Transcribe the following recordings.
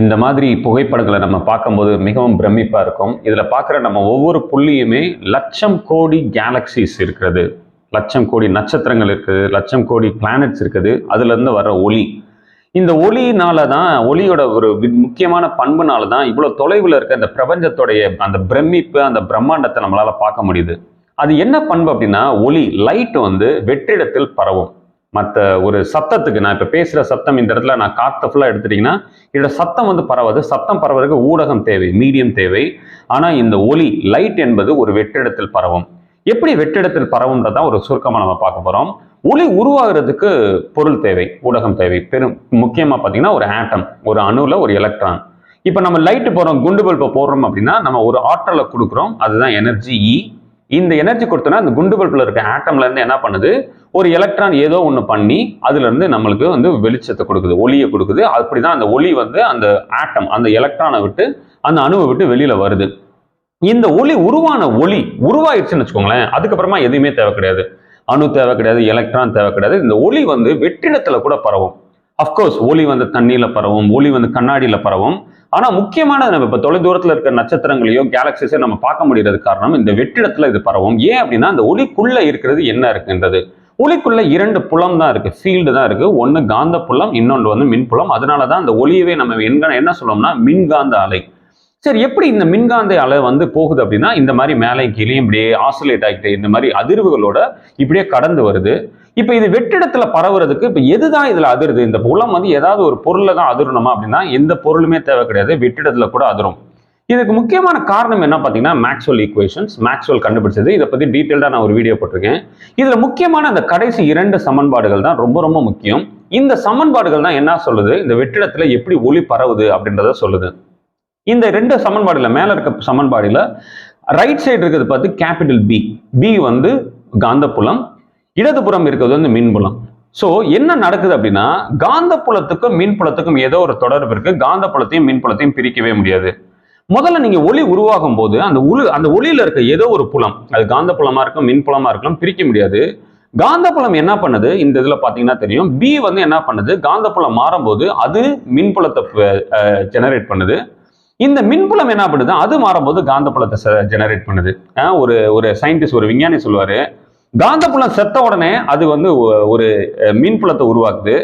இந்த மாதிரி புகைப்படங்களை நம்ம பார்க்கும்போது மிகவும் பிரமிப்பாக இருக்கும். இதில் பார்க்குற நம்ம ஒவ்வொரு புள்ளியுமே லட்சம் கோடி கேலக்சிஸ் இருக்கிறது. லட்சம் கோடி நட்சத்திரங்கள் இருக்குது லட்சம் கோடி பிளானட்ஸ் இருக்குது. அதுலேருந்து வர ஒளி. இந்த ஒளியினால தான் ஒளியோட ஒரு முக்கியமான பண்புனால தான் இவ்வளோ தொலைவில் இருக்க அந்த பிரபஞ்சத்தோடைய அந்த பிரமிப்பு அந்த பிரம்மாண்டத்தை நம்மளால் பார்க்க முடியுது. அது என்ன பண்பு அப்படின்னா ஒளி லைட் வந்து வெற்றிடத்தில் பரவும். மற்ற ஒரு சத்தத்துக்கு நான் இப்போ பேசுகிற சத்தம் இந்த இடத்துல நான் காற்றை ஃபுல்லாக எடுத்துட்டிங்கன்னா இதோட சத்தம் வந்து பரவாது. சத்தம் பரவறதுக்கு ஊடகம் தேவை மீடியம் தேவை. ஆனால் இந்த ஒளி லைட் என்பது ஒரு வெற்றிடத்தில் பரவும். எப்படி வெற்றிடத்தில் பரவுன்றதான் ஒரு சுருக்கமாக நம்ம பார்க்க போகிறோம் ஒளி உருவாகிறதுக்கு பொருள் தேவை ஊடகம் தேவை. பெரும் முக்கியமாக பார்த்தீங்கன்னா ஒரு ஆட்டம் ஒரு அணுவில் ஒரு எலக்ட்ரான் இப்போ நம்ம லைட்டு போகிறோம் குண்டு பல்பை போடுறோம் அப்படின்னா நம்ம ஒரு ஆற்றலை கொடுக்குறோம். அதுதான் எனர்ஜி இ e. இந்த எனர்ஜி கொடுத்தோன்னா அந்த குண்டு பல்பில் இருக்க ஆட்டம்ல இருந்து என்ன பண்ணுது? ஒரு எலக்ட்ரான் ஏதோ ஒன்று பண்ணி அதுலேருந்து நம்மளுக்கு வந்து வெளிச்சத்தை கொடுக்குது ஒளியை கொடுக்குது. அப்படிதான் அந்த ஒளி வந்து அந்த ஆட்டம் அந்த எலக்ட்ரானை விட்டு அந்த அணுவை விட்டு வெளியில் வருது. இந்த ஒளி உருவான ஒளி உருவாயிடுச்சுன்னு வச்சுக்கோங்களேன் அதுக்கப்புறமா எதுவுமே தேவை கிடையாது. அணு தேவை கிடையாது எலக்ட்ரான் தேவை கிடையாது. இந்த ஒளி வந்து வெற்றிடத்தில் கூட பரவும். அஃப்கோர்ஸ் ஒளி வந்து தண்ணியில் பரவும் ஒளி வந்து கண்ணாடியில் பரவும். ஆனால் முக்கியமானது நம்ம இப்போ தொலைதூரத்தில் இருக்கிற நட்சத்திரங்களையோ கேலக்சிஸோ நம்ம பார்க்க முடியறது காரணம் இந்த வெற்றிடத்தில் இது பரவும். ஏன் அப்படின்னா அந்த ஒளிக்குள்ளே இருக்கிறது என்ன இருக்குன்றது. ஒளிக்குள்ள இரண்டு புலம் தான் இருக்கு. ஃபீல்டு தான் இருக்கு. ஒன்று காந்த புலம் இன்னொன்று வந்து மின்புலம் அதனால தான் அந்த ஒளியவே நம்ம என்ன என்ன சொல்லுவோம்னா மின்காந்த அலை. சரி எப்படி இந்த மின்காந்த அலை வந்து போகுது அப்படின்னா இந்த மாதிரி மேலே கீழே இப்படியே ஆசிலேட் ஆகிட்டு இந்த மாதிரி அதிர்வுகளோட இப்படியே கடந்து வருது. இப்போ இது வெற்றிடத்துல பரவுறதுக்கு இப்போ எதுதான் இதுல அதிருது? இந்த புலம் வந்து ஏதாவது ஒரு பொருளில் தான் அதிரணுமா அப்படின்னா எந்த பொருளுமே தேவை கிடையாது. வெற்றிடத்துல கூட அதிரும். இதுக்கு முக்கியமான காரணம் என்ன பார்த்தீங்கன்னா மேக்ஸ்வெல் ஈக்குவேஷன்ஸ் மேக்ஸ்வெல் கண்டுபிடிச்சது. இதை பற்றி டீட்டெயில்டாக நான் ஒரு வீடியோ போட்டிருக்கேன். இதில் முக்கியமான அந்த கடைசி இரண்டு சமன்பாடுகள் தான் ரொம்ப ரொம்ப முக்கியம். இந்த சமன்பாடுகள் தான் என்ன சொல்லுது? இந்த வெற்றிடத்தில் எப்படி ஒளி பரவுது அப்படின்றத சொல்லுது. இந்த ரெண்டு சமன்பாடுல மேலே இருக்க சமன்பாடுல ரைட் சைடு இருக்கிறது பார்த்து கேபிட்டல் பி பி வந்து காந்தப்புலம் இடதுபுறம் இருக்கிறது வந்து மின்புலம் ஸோ என்ன நடக்குது அப்படின்னா காந்த புலத்துக்கும் மின் மின்புலத்துக்கும் ஏதோ ஒரு தொடர்பு இருக்கு. காந்தப்புலத்தையும் மின்புலத்தையும் பிரிக்கவே முடியாது. முதல்ல நீங்க ஒளி உருவாகும் போது அந்த உளு அந்த ஒளியில இருக்க ஏதோ ஒரு புலம் அது காந்த புலமா இருக்கும் மின்புலமா இருக்கலாம் பிரிக்க முடியாது. காந்த புலம் என்ன பண்ணுது? இந்த இதுல பாத்தீங்கன்னா தெரியும். பி வந்து என்ன பண்ணுது? காந்த புலம் மாறும்போது அது மின்புலத்தை ஜெனரேட் பண்ணுது. இந்த மின்புலம் என்ன பண்ணுது? அது மாறும்போது காந்தப்புலத்தை ஜெனரேட் பண்ணுது. ஒரு ஒரு சயின்டிஸ்ட் ஒரு விஞ்ஞானி சொல்லுவாரு காந்தப்புலம் செத்த உடனே அது வந்து ஒரு மீன் மின்புலத்தை உருவாக்குது.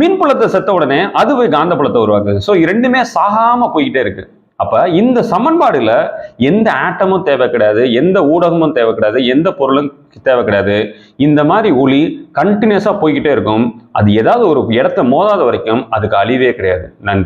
மின்புலத்தை செத்த உடனே அது காந்தப்புலத்தை உருவாக்குது. ஸோ ரெண்டுமே சாகாம போய்கிட்டே இருக்கு. அப்ப இந்த சமன்பாடுல எந்த ஆட்டமும் தேவை கிடையாது எந்த ஊடகமும் தேவை கிடையாது எந்த பொருளும் தேவை கிடையாது. இந்த மாதிரி ஒளி கண்டினியூஸா போய்கிட்டே இருக்கும். அது ஏதாவது ஒரு இடத்த மோதாத வரைக்கும் அதுக்கு அழிவே கிடையாது. நன்றி.